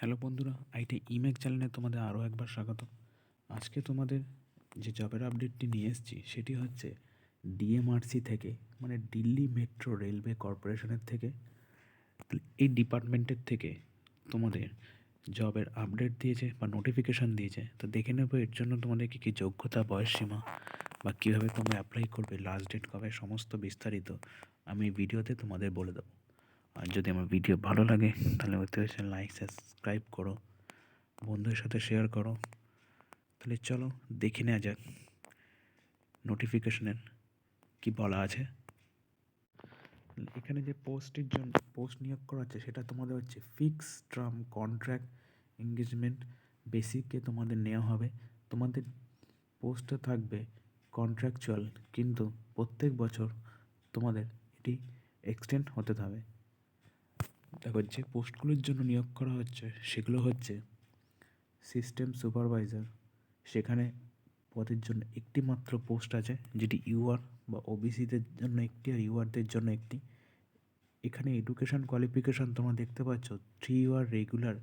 Hello বন্ধুরা, IT ইমেক চ্যানেলে তোমাদের আরও একবার স্বাগত। আজকে তোমাদের যে জবের আপডেটটি নিয়ে এসেছি, সেটি হচ্ছে ডিএমআরসি থেকে মানে দিল্লি মেট্রো রেলওয়ে কর্পোরেশনের থেকে, এই ডিপার্টমেন্টের থেকে তোমাদের জবের আপডেট দিয়েছে বা নোটিফিকেশান দিয়েছে। তো দেখে নেব এর জন্য তোমাদের কী কী যোগ্যতা বয়সসীমা বা কীভাবে তোমরা অ্যাপ্লাই করবে লাস্ট ডেট কবে, সমস্ত বিস্তারিত আমি ভিডিওতে তোমাদের বলে দেবো। আর যদি আমার ভিডিও ভালো লাগে, তাহলে অতি অবশ্যই লাইক সাবস্ক্রাইব করো, বন্ধুদের সাথে শেয়ার করো। তাহলে চলো দেখে নেওয়া যাক নোটিফিকেশনের কি বলা আছে। এখানে যে পোস্টের জন্য পোস্ট নিয়োগ করা আছে, সেটা তোমাদের হচ্ছে ফিক্স টার্ম কন্ট্রাক্ট এঙ্গেজমেন্ট বেসিকে তোমাদের নেওয়া হবে। তোমাদের পোস্টে থাকবে কন্ট্রাকচুয়াল কিন্তু প্রত্যেক বছর তোমাদের এটি এক্সটেন্ড হতে থাকবে দেখো যে পোস্টগুলোর জন্য নিয়োগ করা হচ্ছে, সেগুলো হচ্ছে সিস্টেম সুপারভাইজার সেখানে পদের জন্য একটি মাত্র পোস্ট আছে, যেটি ইউআর বা ওবিসিদের জন্য একটি আর ইউআরদের জন্য একটি। এখানে এডুকেশান কোয়ালিফিকেশান তোমরা দেখতে পাচ্ছ three year regular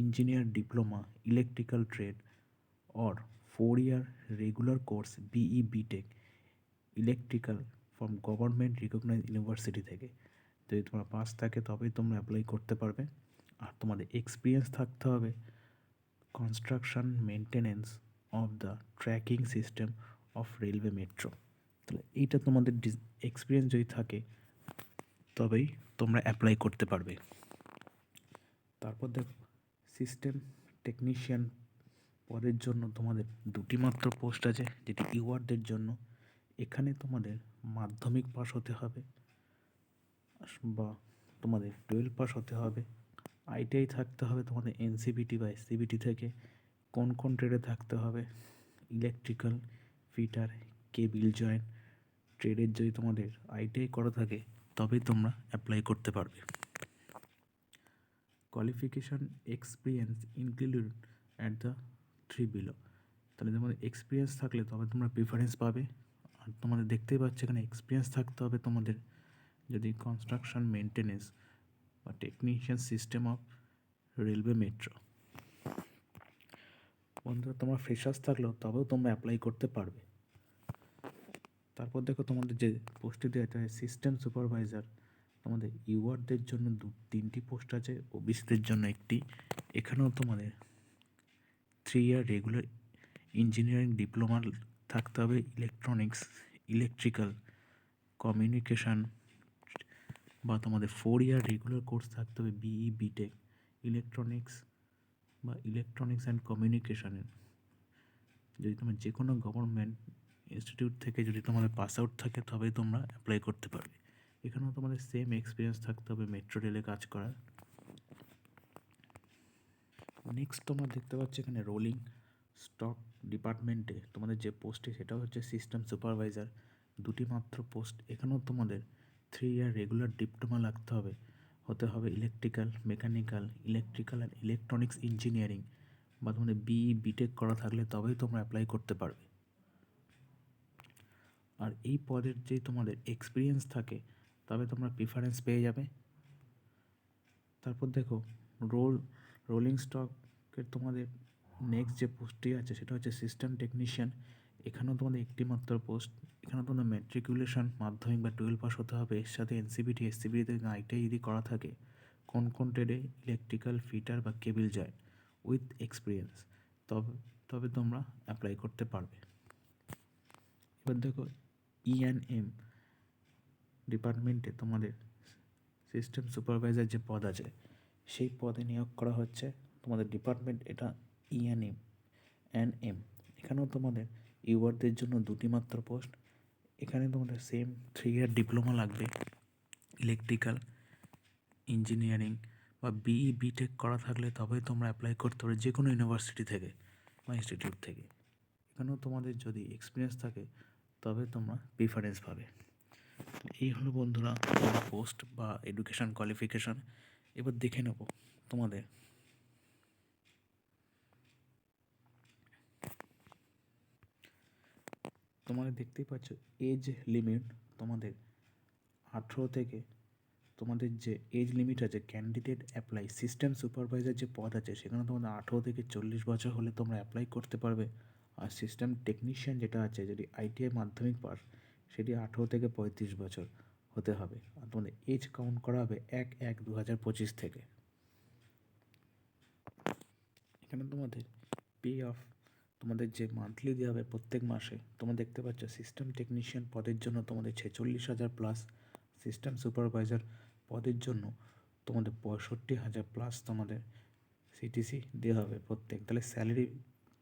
engineer diploma electrical trade or four year regular course BE B Tech electrical from government recognise university থেকে। যদি তোমার পাস থাকে তবেই তোমরা অ্যাপ্লাই করতে পারবে। আর তোমাদের এক্সপিরিয়েন্স থাকতে হবে। Construction maintenance of the tracking system of railway metro তাহলে এইটা তোমাদের এক্সপিরিয়েন্স যদি থাকে, তবেই তোমরা অ্যাপ্লাই করতে পারবে। তারপর দেখো সিস্টেম টেকনিশিয়ান পদের জন্য তোমাদের দুটি মাত্র পোস্ট আছে, যেটি ইউয়ারদের জন্য। এখানে তোমাদের মাধ্যমিক পাস হতে হবে। বা তোমাদের টুয়েলভ পাস হতে হবে। আইটিআই থাকতে হবে তোমাদের এনসিবিটি বা এসসিবিটি থেকে। কোন কোন ট্রেডে থাকতে হবে? ইলেকট্রিক্যাল, ফিটার, কেবিল জয়েন ট্রেডের যদি তোমাদের আইটিআই করা থাকে, তবেই তোমরা অ্যাপ্লাই করতে পারবে। Qualification, experience include at the three below. তাহলে তোমাদের এক্সপিরিয়েন্স থাকলে তবে তোমরা প্রিফারেন্স পাবে। আর তোমাদের দেখতেই পাচ্ছ এখানে এক্সপিরিয়েন্স থাকতে হবে তোমাদের যদি কনস্ট্রাকশন মেনটেনেন্স বা technician system of railway metro বন্ধুরা, তোমার ফ্রেশার্স থাকলেও তবেও তোমরা অ্যাপ্লাই করতে পারবে। তারপর দেখো তোমাদের যে পোস্টটি দেওয়া আছে সিস্টেম সুপারভাইজার তোমাদের ইউয়ারদের জন্য দু, তিনটি পোস্ট আছে ওবিসিদের জন্য একটি। এখানেও তোমাদের three year regular engineering diploma থাকতে হবে ইলেকট্রনিক্স ইলেকট্রিক্যাল কমিউনিকেশান বা তোমাদের ফোর ইয়ার রেগুলার কোর্স থাকতে হবে বিই বিটেক ইলেকট্রনিক্স বা ইলেকট্রনিক্স অ্যান্ড কমিউনিকেশানের যদি তোমার যে কোনো গভর্নমেন্ট ইনস্টিটিউট থেকে যদি তোমাদের পাস আউট থাকে, তবেই তোমরা অ্যাপ্লাই করতে পারবে। এখানেও তোমাদের সেম এক্সপিরিয়েন্স থাকতে হবে মেট্রো রেলে কাজ করার। নেক্সট তোমরা দেখতে পাচ্ছ এখানে রোলিং স্টক ডিপার্টমেন্টে তোমাদের যে পোস্টে সেটা হচ্ছে সিস্টেম সুপারভাইজার দুটি মাত্র পোস্ট এখানেও তোমাদের থ্রি ইয়ার রেগুলার ডিপ্লোমা লাগতে হবে। হতে হবে electrical mechanical electrical and electronics engineering বা তোমাদের বিই বিটেক করা থাকলে তবেই তোমরা অ্যাপ্লাই করতে পারবে। আর এই পদের যে তোমাদের এক্সপিরিয়েন্স থাকে, তবে তোমরা প্রিফারেন্স পেয়ে যাবে। তারপর দেখো রোল রোলিং স্টকের তোমাদের নেক্সট যে পোস্টটি আছে, সেটা হচ্ছে সিস্টেম টেকনিশিয়ান এখানেও তোমাদের একটি মাত্র পোস্ট এখানে তোমাদের ম্যাট্রিকুলেশন মাধ্যমিক বা টুয়েলভ পাস হতে হবে। এর সাথে এনসিবিটি এসসিবিটি আইটিআই যদি করা থাকে, কোন কোন ট্রেডে ইলেকট্রিক্যাল ফিটার বা কেবিল যায়? উইথ এক্সপিরিয়েন্স তবে তবে তোমরা অ্যাপ্লাই করতে পারবে। এবার দেখো ইএনএম ডিপার্টমেন্টে তোমাদের সিস্টেম সুপারভাইজার যে পদ আছে, সেই পদে নিয়োগ করা হচ্ছে। তোমাদের ডিপার্টমেন্ট এটা ইএনএম এন এম এখানেও তোমাদের ইউয়ারদের জন্য দুটি মাত্র পোস্ট। এখানে তোমাদের সেম থ্রি ইয়ার ডিপ্লোমা লাগবে। ইলেকট্রিক্যাল ইঞ্জিনিয়ারিং বা বিই বিটেক করা থাকলে তবেই তোমরা অ্যাপ্লাই করতে পারবে যে কোনো ইউনিভার্সিটি থেকে বা ইনস্টিটিউট থেকে। এখানেও তোমাদের যদি এক্সপিরিয়েন্স থাকে তবে তোমরা প্রিফারেন্স পাবে। এই হলো বন্ধুরা পোস্ট বা এডুকেশান কোয়ালিফিকেশান এবার দেখে নেব তোমাদের তোমাদের দেখতেই পাচ্ছ এজ লিমিট তোমাদের আঠেরো থেকে তোমাদের যে এজ লিমিট আছে ক্যান্ডিডেট অ্যাপ্লাই সিস্টেম সুপারভাইজার যে পদ আছে, সেখানে তোমাদের আঠেরো থেকে চল্লিশ বছর হলে তোমরা অ্যাপ্লাই করতে পারবে। আর সিস্টেম টেকনিশিয়ান যেটা আছে যদি আইটিআই মাধ্যমিক পাস, সেটি আঠেরো থেকে পঁয়ত্রিশ বছর হতে হবে। আর তোমাদের এজ কাউন্ট করা হবে এক এক দু হাজার পঁচিশ থেকে। এখানে তোমাদের পে অফ তোমাদের যে মান্থলি দেওয়া হবে প্রত্যেক মাসে, তোমরা দেখতে পাচ্ছ সিস্টেম টেকনিশিয়ান পদের জন্য তোমাদের ছেচল্লিশ হাজার প্লাস সিস্টেম সুপারভাইজার পদের জন্য তোমাদের পঁয়ষট্টি হাজার প্লাস তোমাদের সিটিসি দেওয়া হবে প্রত্যেক। তাহলে স্যালারি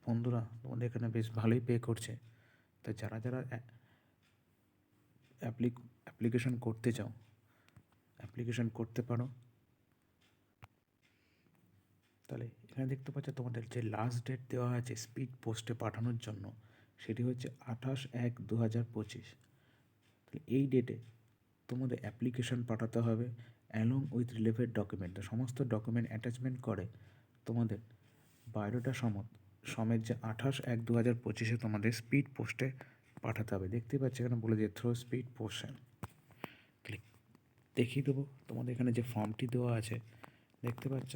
বন্ধুরা তোমাদের এখানে বেশ ভালোই পে করছে। তাই যারা যারা অ্যাপ্লিক অ্যাপ্লিকেশন করতে চাও অ্যাপ্লিকেশন করতে পারো। তাহলে এখানে দেখতে পাচ্ছ তোমাদের যে লাস্ট ডেট দেওয়া আছে স্পিড পোস্টে পাঠানোর জন্য, সেটি হচ্ছে আঠাশ এক দু হাজার পঁচিশ। তাহলে এই ডেটে তোমাদের অ্যাপ্লিকেশন পাঠাতে হবে অ্যালং উইথ রিলেভেন্ট ডকুমেন্ট সমস্ত ডকুমেন্ট অ্যাটাচমেন্ট করে তোমাদের বায়োডাটা সমত, সমেত যে আঠাশ এক দু হাজার পঁচিশে তোমাদের স্পিড পোস্টে পাঠাতে হবে। দেখতে পাচ্ছি এখানে বলে যে থ্রো স্পিড পোস্টেন ক্লিক দেখিয়ে দেবো তোমাদের এখানে যে ফর্মটি দেওয়া আছে। দেখতে পাচ্ছ?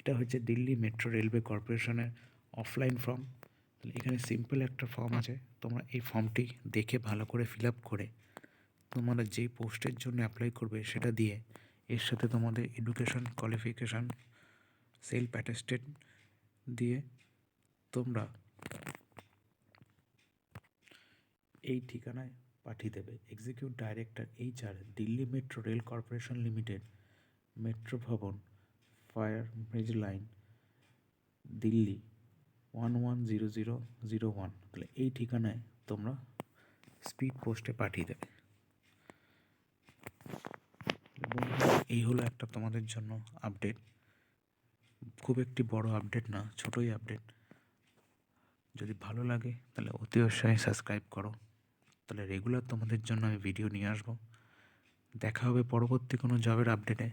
এটা হচ্ছে দিল্লি মেট্রো রেলওয়ে কর্পোরেশনের অফলাইন ফর্ম তাহলে এখানে সিম্পল একটা ফর্ম আছে। তোমরা এই ফর্মটি দেখে ভালো করে ফিল আপ করে তোমরা যেই পোস্টের জন্য অ্যাপ্লাই করবে সেটা দিয়ে এর সাথে তোমাদের এডুকেশন কোয়ালিফিকেশান সেলফ অ্যাটেস্টেড দিয়ে তোমরা এই ঠিকানায় পাঠিয়ে দেবে। Executive director HR Delhi metro rail corporation limited metro Bhawan. Fire brigade lane Delhi one one zero zero zero one তাহলে এই ঠিকানায় তোমরা স্পিড পোস্টে পাঠিয়ে দেবে। এই হলো একটা তোমাদের জন্য আপডেট খুব একটি বড় আপডেট না, ছোটোই আপডেট যদি ভালো লাগে, তাহলে অতি অবশ্যই সাবস্ক্রাইব করো। তাহলে রেগুলার তোমাদের জন্য আমি ভিডিও নিয়ে আসব। দেখা হবে পরবর্তী কোনো জবের আপডেটে